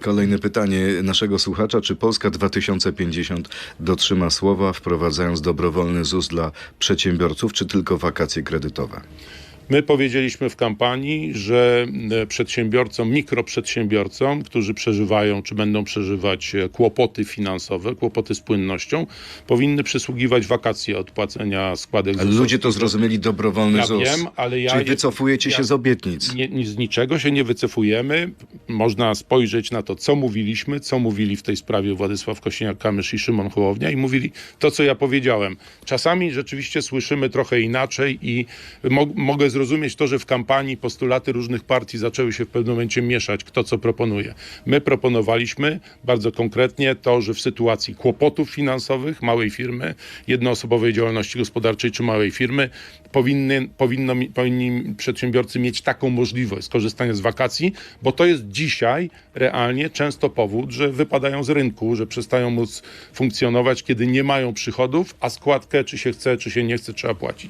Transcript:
Kolejne pytanie naszego słuchacza. Czy Polska 2050 dotrzyma słowa, wprowadzając dobrowolny ZUS dla przedsiębiorców, czy tylko wakacje kredytowe? My powiedzieliśmy w kampanii, że e, przedsiębiorcom, mikroprzedsiębiorcom, którzy przeżywają czy będą przeżywać e, kłopoty finansowe, kłopoty z płynnością, powinny przysługiwać wakacje od płacenia składek Ale ludzie to zrozumieli dobrowolny Ja ZUS. wiem, ale ja Czyli je- wycofujecie ja- się z obietnic. Nie, z niczego się nie wycofujemy. Można spojrzeć na to, co mówiliśmy, co mówili w tej sprawie Władysław Kosiniak-Kamysz i Szymon Hołownia i mówili to, co ja powiedziałem. Czasami rzeczywiście słyszymy trochę inaczej i mo mogę zrozumieć to, że w kampanii postulaty różnych partii zaczęły się w pewnym momencie mieszać, kto co proponuje. My proponowaliśmy bardzo konkretnie to, że w sytuacji kłopotów finansowych małej firmy, jednoosobowej działalności gospodarczej czy małej firmy, powinny, powinno, powinni przedsiębiorcy mieć taką możliwość skorzystania z wakacji, bo to jest dzisiaj realnie często powód, że wypadają z rynku, że przestają móc funkcjonować, kiedy nie mają przychodów, a składkę, czy się chce, czy się nie chce, trzeba płacić.